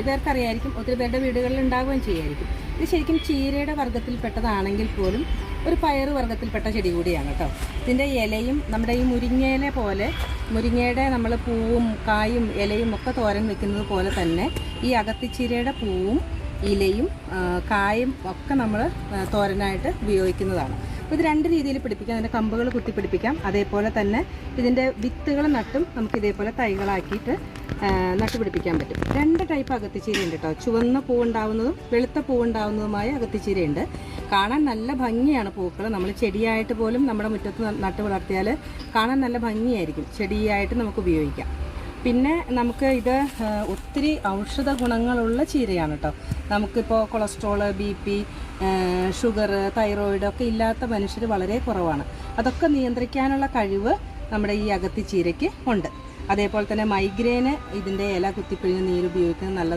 ഒത്തിരി പേർക്ക് അറിയായിരിക്കും ഒത്തിരി പേരുടെ വീടുകളിൽ ഉണ്ടാവുകയും ചെയ്യുമായിരിക്കും ഇത് ശരിക്കും ചീരയുടെ വർഗത്തിൽപ്പെട്ടതാണെങ്കിൽ പോലും ഒരു പയറ് വർഗത്തിൽപ്പെട്ട ചെടി കൂടിയാണ് കേട്ടോ. ഇതിന്റെ ഇലയും നമ്മുടെ ഈ മുരിങ്ങയിലെ പോലെ മുരിങ്ങയുടെ നമ്മൾ പൂവും കായും ഇലയും ഒക്കെ തോരൻ വെക്കുന്നത് പോലെ തന്നെ ഈ അകത്തിച്ചീരയുടെ പൂവും ഇലയും കായും ഒക്കെ നമ്മൾ തോരനായിട്ട് ഉപയോഗിക്കുന്നതാണ്. ഇത് രണ്ട് രീതിയിൽ പിടിപ്പിക്കാം. അതിന്റെ കമ്പുകൾ കുത്തി പിടിപ്പിക്കാം. അതേപോലെ തന്നെ ഇതിന്റെ വിത്തുകൾ നട്ടും നമുക്ക് ഇതേപോലെ തൈകളാക്കിയിട്ട് നട്ടുപിടിപ്പിക്കാൻ പറ്റും. രണ്ട് ടൈപ്പ് അകത്തിച്ചീരയുണ്ട് കേട്ടോ ചുവന്ന പൂവുണ്ടാവുന്നതും വെളുത്ത പൂവുണ്ടാവുന്നതുമായ അകത്തിച്ചീരയുണ്ട്. കാണാൻ നല്ല ഭംഗിയാണ് പൂക്കൾ. നമ്മൾ ചെടിയായിട്ട് പോലും നമ്മുടെ മുറ്റത്ത് നട്ട് വളർത്തിയാൽ കാണാൻ നല്ല ഭംഗിയായിരിക്കും. ചെടിയായിട്ട് നമുക്ക് ഉപയോഗിക്കാം. പിന്നെ നമുക്ക് ഇത് ഒത്തിരി ഔഷധ ഗുണങ്ങളുള്ള ചീരയാണ് കേട്ടോ നമുക്കിപ്പോൾ cholesterol B P sugar thyroid ഒക്കെ ഇല്ലാത്ത മനുഷ്യർ വളരെ കുറവാണ്. അതൊക്കെ നിയന്ത്രിക്കാനുള്ള കഴിവ് നമ്മുടെ ഈ അകത്തി ചീരയ്ക്ക് ഉണ്ട്. അതേപോലെ തന്നെ മൈഗ്രെയിന് ഇതിന്റെ ഇല കുത്തിപ്പിഴിഞ്ഞ് നീര് ഉപയോഗിക്കുന്നത് നല്ല